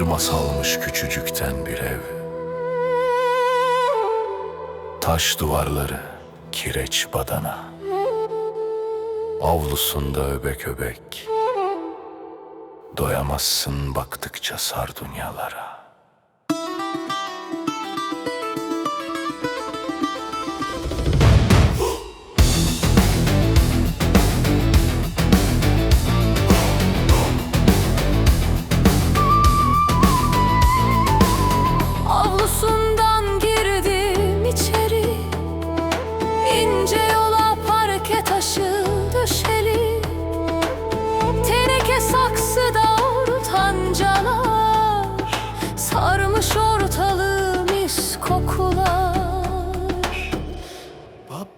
masalmış küçücükten bir ev. Taş duvarları, kireç badana. Avlusunda öbek öbek. Doyamazsın baktıkça sardunyalara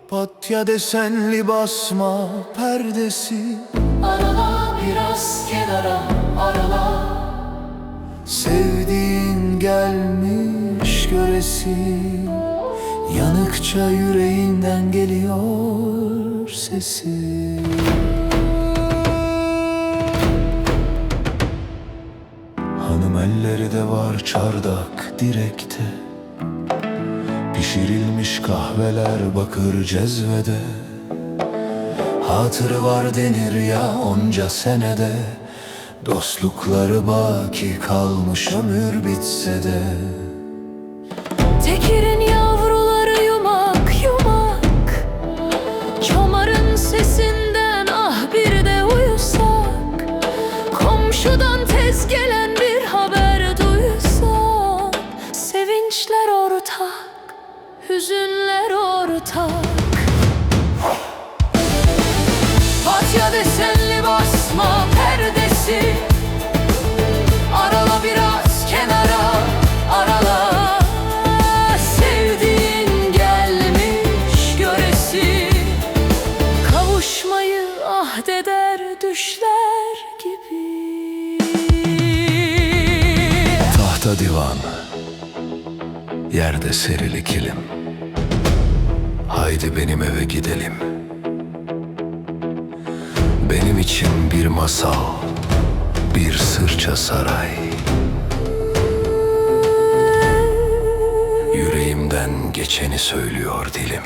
Papatya desenli basma perdesi. Arala biraz kenara arala. Sevdiğin gelmiş göresi. Yanıkça yüreğinden geliyor sesi. Hanım elleri de var çardak direkte Pişirilmiş kahveler bakır cezvede. Hatırı var denir ya onca senede. Dostlukları baki kalmış ömür bitse de Ahdeder düşler gibi. Tahta divan. Yerde serili kilim. Haydi benim eve gidelim. Benim için bir masal Bir sırça saray. Yüreğimden geçeni söylüyor dilim